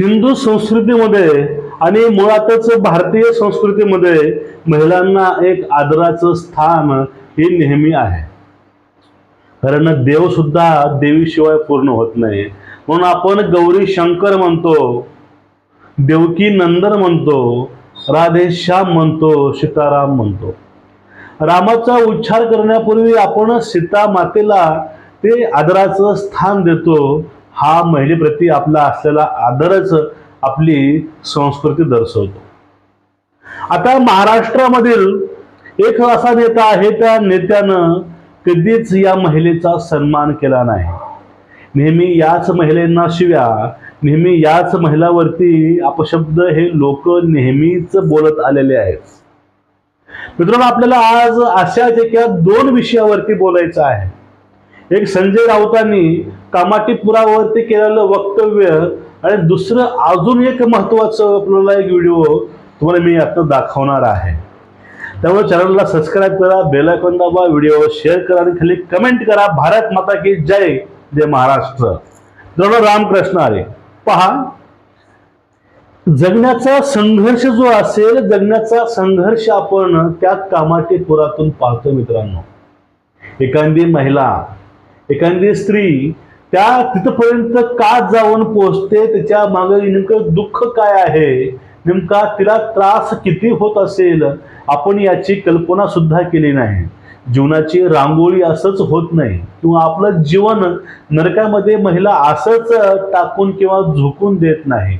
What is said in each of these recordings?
हिंदू संस्कृतीमध्ये आणि मुळातच भारतीय संस्कृतीमध्ये महिलांना एक आदराचं स्थान हे नेहमी आहे. कारण देवसुद्धा देवीशिवाय पूर्ण होत नाही. म्हणून आपण गौरी शंकर म्हणतो देवकी नंदन म्हणतो राधे श्याम म्हणतो सीताराम म्हणतो. रामाचा उच्चार करण्यापूर्वी आपण सीता मातेला ते आदराचं स्थान देतो हा महिलेप्रती आपला असलेला आदरच आपली संस्कृती दर्शवतो. आता महाराष्ट्रामधील एक असा नेता आहे त्या नेत्यानं कधीच या महिलेचा सन्मान केला नाही. नेहमी याच महिलांना शिव्या नेहमी याच महिलावरती अपशब्द हे लोक नेहमीच बोलत आलेले आहेत. मित्रांनो आपल्याला आज अशाच एका दोन विषयावरती बोलायचं आहे. एक संजय राऊतांनी कामाटीपुरावरती केलेलं वक्तव्य आणि दुसरं अजून एक महत्वाचं आपल्याला एक व्हिडिओ तुम्हाला मी आता दाखवणार आहे. त्यामुळे चॅनलला सबस्क्राईब करा बेलायकॉन दाबा व्हिडिओ शेअर करा आणि खाली कमेंट करा भारत माता की जय जय महाराष्ट्र. मित्रांनो रामकृष्ण आले पहा जगण्याचा संघर्ष जो असेल जगण्याचा संघर्ष आपण त्या कामाटीपुरातून पाहतो मित्रांनो. एखादी महिला एखादी स्त्री त्या तिथपर्यंत का जाऊन पोचते त्याच्यामागे नेमकं दुःख काय आहे? नेमका तिला त्रास किती होत असेल? आपण याची कल्पना सुद्धा केली नाही. जीवनाची रांगोळी असंच होत नाही. किंवा आपलं जीवन नरकामध्ये महिला असंच टाकून किंवा झोकून देत नाही.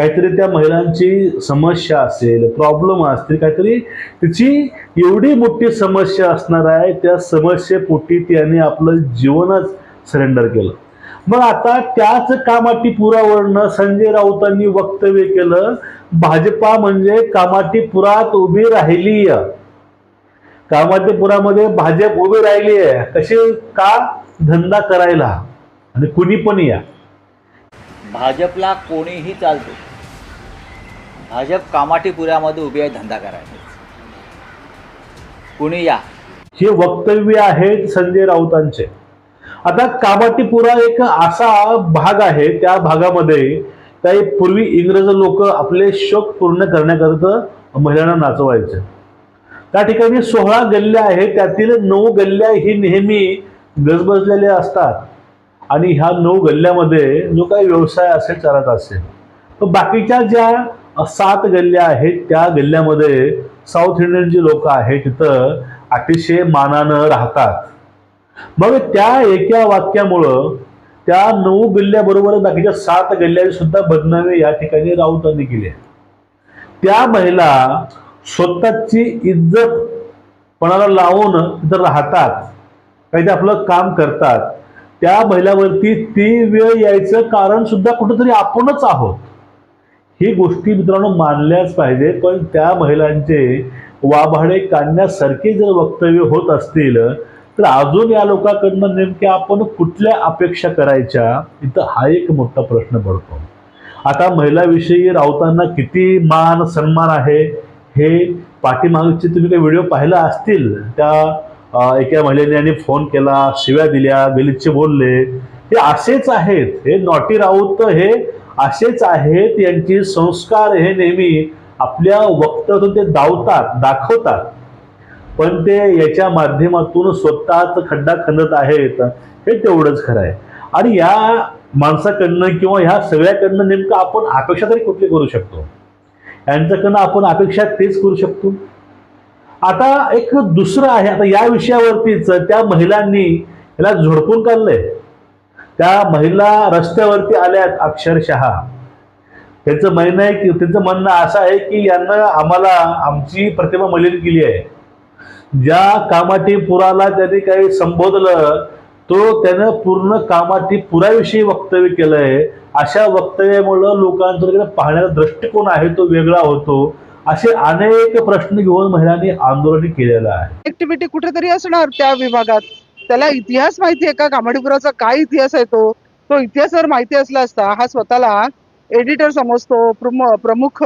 काहीतरी त्या महिलांची समस्या असेल प्रॉब्लेम असतील काहीतरी तिची एवढी मोठी समस्या असणार आहे त्या समस्येपोटी त्याने आपलं जीवनच सरेंडर केलं. मग आता त्याच कामाटी पुरावरनं संजय राऊतांनी वक्तव्य केलं भाजपा म्हणजे कामाटी पुरात उभी राहिली कामाटीपुरामध्ये भाजप उभी राहिली आहे कशी? का? धंदा करायला. आणि कुणी पण या. भाजपला कोणीही चालतो. भाजप कामाटीपुऱ्यामध्ये उभी आहे धंदा करायचा कुणी या? हे वक्तव्य आहेत संजय राऊतांचे. आता कामाटीपुरा एक असा भाग आहे त्या भागामध्ये काही पूर्वी इंग्रज लोक आपले शोक पूर्ण करण्याकरता महिलांना नाचवायचे. त्या ठिकाणी सोळा गल्ल्या आहेत त्यातील नऊ गल्ल्या ही नेहमी गजबजलेल्या असतात. आणि ह्या नऊ गल्ल्यामध्ये जो काही व्यवसाय असेल चालत असेल. तर बाकीच्या ज्या सात गल्ल्या आहेत. त्या गल्ल्यामध्ये साऊथ इंडियन जी लोक आहेत तिथं अतिशय मानानं राहतात. मग त्या एका वाक्यामुळं त्या नऊ गल्ल्याबरोबर बाकीच्या सात गल्ल्याची सुद्धा बदनामी या ठिकाणी राऊतांनी केली त्या महिला स्वतःची इज्जत पणाला लावून तिथं राहतात. काही ते आपलं काम करतात. त्या महिलावरती ती वेळ यायचं कारण सुद्धा कुठंतरी आपणच आहोत. ही गोष्टी मित्रांनो मानल्याच पाहिजेत पण त्या महिलांचे वाभाडे काढण्यासारखे जर वक्तव्य होत असतील तर अजून या लोकांकडनं नेमक्या आपण कुठल्या अपेक्षा करायच्या? इथं हा एक मोठा प्रश्न पडतो. आता महिलाविषयी राऊतांना किती मान सन्मान आहे हे पाठीमागचे तुम्ही काही व्हिडिओ पाहिला असतील? त्या एका महिलेने यांनी फोन केला शिव्या दिल्या गलिच्छ बोलले. हे असेच आहेत. हे नॉटी राऊत हे असेच आहेत यांचे संस्कार हे नेहमी आपल्या वक्तातून ते दावतात दाखवतात. पण ते याच्या माध्यमातून स्वतःच खड्डा खणत आहेत हे तेवढंच खरं आहे. आणि या माणसाकडनं किंवा ह्या सगळ्याकडनं नेमकं आपण अपेक्षा तरी कुठली करू शकतो? यांच्याकडनं आपण अपेक्षा तेच करू शकतो? आता एक दुसरं आहे आता या विषयावरतीच त्या महिलांनी याला झोडपून काढलंय. त्या महिला रस्त्यावरती आल्यात अक्षरशः. त्यांचं म्हणणं आहे की त्यांचं म्हणणं असं आहे की यांना आम्हाला आमची प्रतिमा मलिन केली आहे. ज्या कामाटी पुराला त्यांनी काही संबोधलं तो त्यानं पूर्ण कामाटी पुराविषयी वक्तव्य केलंय. अशा वक्तव्यामुळं लोकांचा पाहण्याचा दृष्टिकोन आहे तो वेगळा होतो. असे अनेक प्रश्न घेऊन महिलांनी आंदोलन केलेलं आहे. ऍक्टिव्हिटी कुठेतरी असणार त्या विभागात? त्याला इतिहास माहिती आहे का? कामाडीपुराचा काय इतिहास आहे तो? तो इतिहास जर माहिती असला असता हा स्वतःला एडिटर समजतो. प्रमुख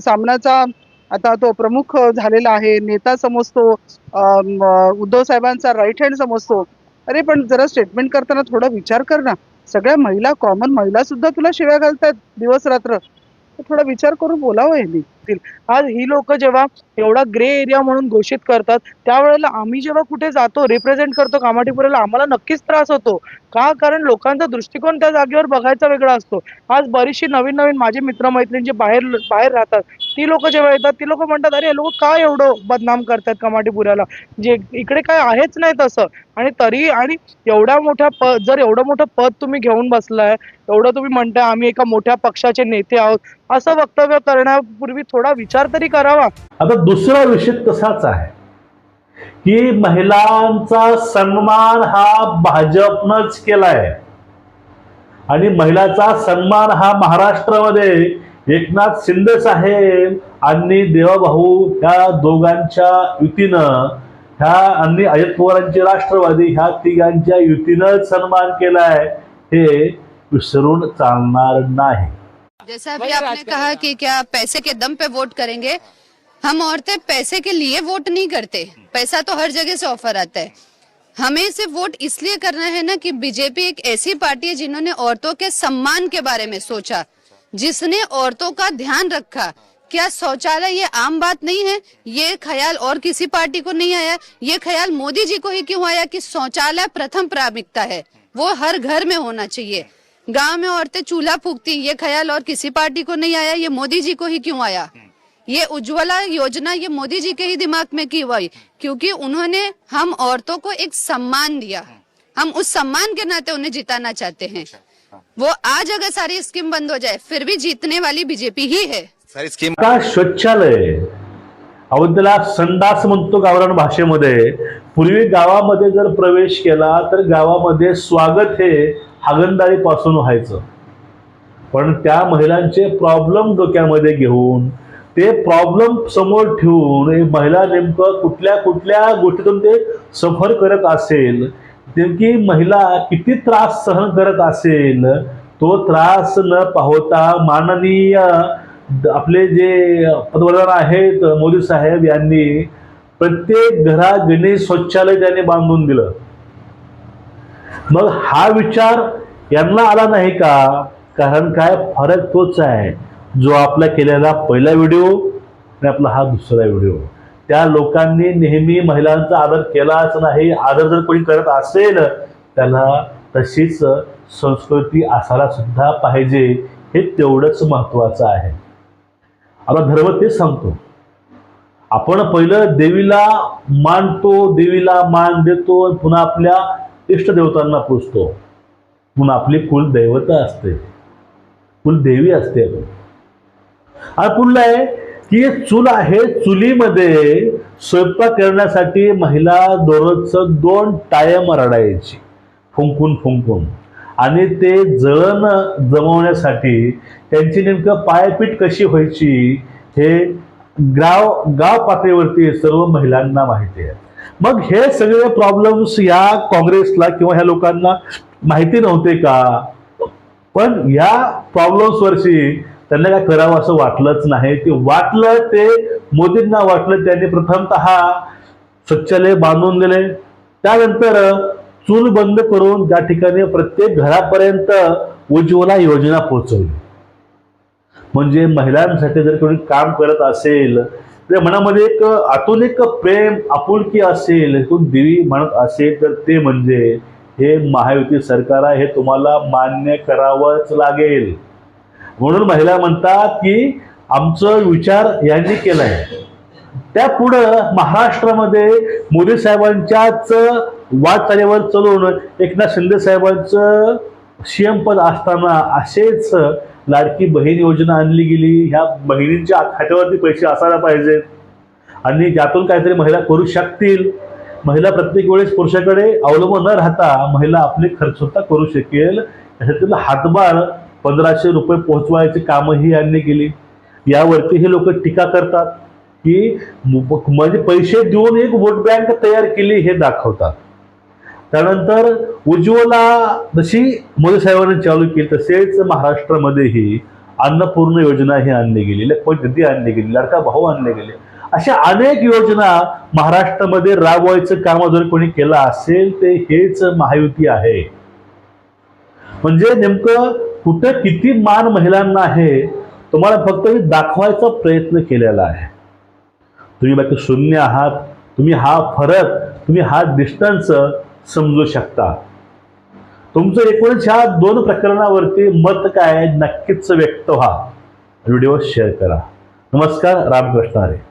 सामनाचा आता तो प्रमुख झालेला आहे नेता समजतो उद्धव साहेबांचा राईट हँड समजतो. अरे पण जरा स्टेटमेंट करताना थोडा विचार कर ना. सगळ्या महिला कॉमन महिला सुद्धा तुला शिव्या घालतात दिवस रात्र तर थोडा विचार करून बोलावं यांनी आज ही लोक जेव्हा एवढा ग्रे एरिया म्हणून घोषित करतात त्यावेळेला आम्ही जेव्हा कुठे जातो रिप्रेझेंट करतो कामाटीपुराला आम्हाला नक्कीच त्रास होतो. का? कारण लोकांचा दृष्टिकोन त्या जागेवर बघायचा वेगळा असतो. आज बरीचशी नवीन नवीन माझे मित्रमैत्रिणी जे बाहेर बाहेर राहतात ती लोक जेव्हा येतात ती लोक म्हणतात अरे लोक का एवढं बदनाम करतात कमाटीपुऱ्याला जे इकडे काय आहेच नाही तसं. आणि तरी आणि एवढ्या मोठ्या पद जर एवढं मोठं पद तुम्ही घेऊन बसलाय एवढं तुम्ही म्हणताय आम्ही एका मोठ्या पक्षाचे नेते आहोत असं वक्तव्य करण्यापूर्वी थोडा विचार तरी करावा. आता दुसरा विषय तसाच आहे की महिलांचा सन्मान हा भाजपनंच केलाय. आणि महिलाचा सन्मान हा महाराष्ट्रामध्ये एकनाथ शिंदे साहेब आणि देवाभाऊ ह्या दोघांच्या युतीनं ह्या आणि अजित पवारांचे राष्ट्रवादी ह्या तिघांच्या युतीनं सन्मान केलाय. हे विसरून चालणार नाही. जैसा अभी आपने कहा कि क्या पैसे के दम पे वोट करेंगे? हम औरतें पैसे के लिए वोट नहीं करते। पैसा तो हर जगह से ऑफ़र आता है। हमें सिर्फ़ वोट इसलिए करना है ना कि बीजेपी एक ऐसी पार्टी है जिन्होंने औरतों के सम्मान के बारे में सोचा। जिसने औरतों का ध्यान रखा। क्या शौचालय ये आम बात नहीं है? ये ख्याल और किसी पार्टी को नहीं आया? ये ख्याल मोदी जी को ही क्यों आया कि शौचालय प्रथम प्राथमिकता है? वो हर घर में होना चाहिए। गाँव में औरतें चूल्हा फूकती, ये ख्याल और किसी पार्टी को नहीं आया? ये मोदी जी को ही क्यों आया? ये उज्ज्वला योजना ये मोदी जी के ही दिमाग में की हुई, क्योंकि उन्होंने हम औरतों को एक सम्मान दिया। हम उस सम्मान के नाते उन्हें जिताना चाहते हैं। वो आज अगर सारी स्कीम बंद हो जाए फिर भी जीतने वाली बीजेपी ही है। सारी स्कीम आता शौचालय आपण त्याला संडास म्हणतो गावरान भाषेमध्ये. पूर्वी गावामध्ये जर प्रवेश केला तर गावामध्ये स्वागत हे हागणदारी पासून व्हायचं. पण त्या महिलांचे प्रॉब्लेम डोक्यामध्ये घेऊन ते प्रॉब्लेम समोर ठेवून हे महिला नेमकं कुठल्या कुठल्या गोष्टीतून ते सफर करत असेल नेमकी महिला किती त्रास सहन करत असेल तो त्रास न पाहता माननीय आपले जे पंतप्रधान आहेत मोदी साहेब यांनी प्रत्येक घराघणी शौचालय त्यांनी बांधून दिलं. मग हा विचार यांना आला नाही का? कारण काय? फरक तोच आहे. जो आपला केलेला पहिला व्हिडिओ आणि आपला हा दुसरा व्हिडिओ. त्या लोकांनी नेहमी महिलांचा आदर केलाच नाही आदर जर कोणी करत असेल त्याला तशीच संस्कृती असायला सुद्धा पाहिजे हे तेवढंच महत्वाचं आहे. आता धर्म तेच सांगतो. आपण पहिलं देवीला मानतो देवीला मान देतो पुन्हा आपल्या इष्टदेवतांना पूजतो. पुन्हा आपली कुलदैवता असते. कुलदेवी असते आणि पुढलं आहे? की चूल आहे चुलीमध्ये स्वयंपाक करण्यासाठी महिला दररोजचं दोन टायम रडायची. फुंकून फुंकून. आणि ते जळण जमवण्यासाठी त्यांची नेमकं पायपीट कशी व्हायची हे गाव गाव पातळीवरती सर्व महिलांना माहिती आहे. मग हे सगळे प्रॉब्लेम्स या काँग्रेसला किंवा ह्या लोकांना माहिती नव्हते का? पण या प्रॉब्लेम्स वर्षी त्यांना काय करावं असं वाटलंच नाही. ते वाटलं ते मोदींना वाटलं त्यांनी प्रथमतः शौचालय बांधून दिले. त्यानंतर चूल बंद करून त्या ठिकाणी प्रत्येक घरापर्यंत उज्ज्वला योजना पोहोचवली. म्हणजे महिलांसाठी जर कोणी काम करत असेल तर मनामध्ये एक आतून एक प्रेम आपुलकी असेल कोण देवी म्हणत असेल तर ते म्हणजे हे महायुती सरकार आहे हे तुम्हाला मान्य करावंच लागेल. म्हणून महिला म्हणतात की आमचं विचार यांनी केलाय. त्या पुढं महाराष्ट्रामध्ये मोदी साहेबांच्याच वाटचालीवर चलून एकनाथ शिंदे साहेबांचं सीएम पद असताना असेच लाडकी बहीण योजना आणली गेली. ह्या बहिणींच्या खात्यावरती पैसे असायला पाहिजेत आणि त्यातून काहीतरी महिला करू शकतील. महिला प्रत्येक वेळेस पुरुषाकडे अवलंबून न राहता महिला आपले खर्च स्वतः करू शकेल. त्याच्यातील हातभार पंधराशे रुपये पोहोचवायची कामही यांनी केली. यावरती हे लोक टीका करतात की म्हणजे पैसे देऊन एक वोट बँक तयार केली हे दाखवतात. त्यानंतर उज्ज्वला जशी मोदी साहेबांनी चालू केली तसेच महाराष्ट्रामध्येही अन्नपूर्ण योजना ही आणली गेली लखपत आणली गेली लडका भाऊ आणले गेले. अशा अनेक योजना महाराष्ट्रामध्ये राबवायचं काम जर कोणी केलं असेल ते हेच महायुती आहे. म्हणजे नेमकं कुठं किती मान महिलांना आहे तुम्हाला फक्त मी दाखवायचा प्रयत्न केलेला आहे. तुम्ही बाकी शून्य आहात तुम्ही हा फरक तुम्ही हा डिस्टन्स समजू शकता. तुमचं एकूणच ह्या दोन प्रकरणावरती मत काय आहे, नक्कीच व्यक्त व्हा. व्हिडिओ शेअर करा. नमस्कार रामकृष्ण हरे.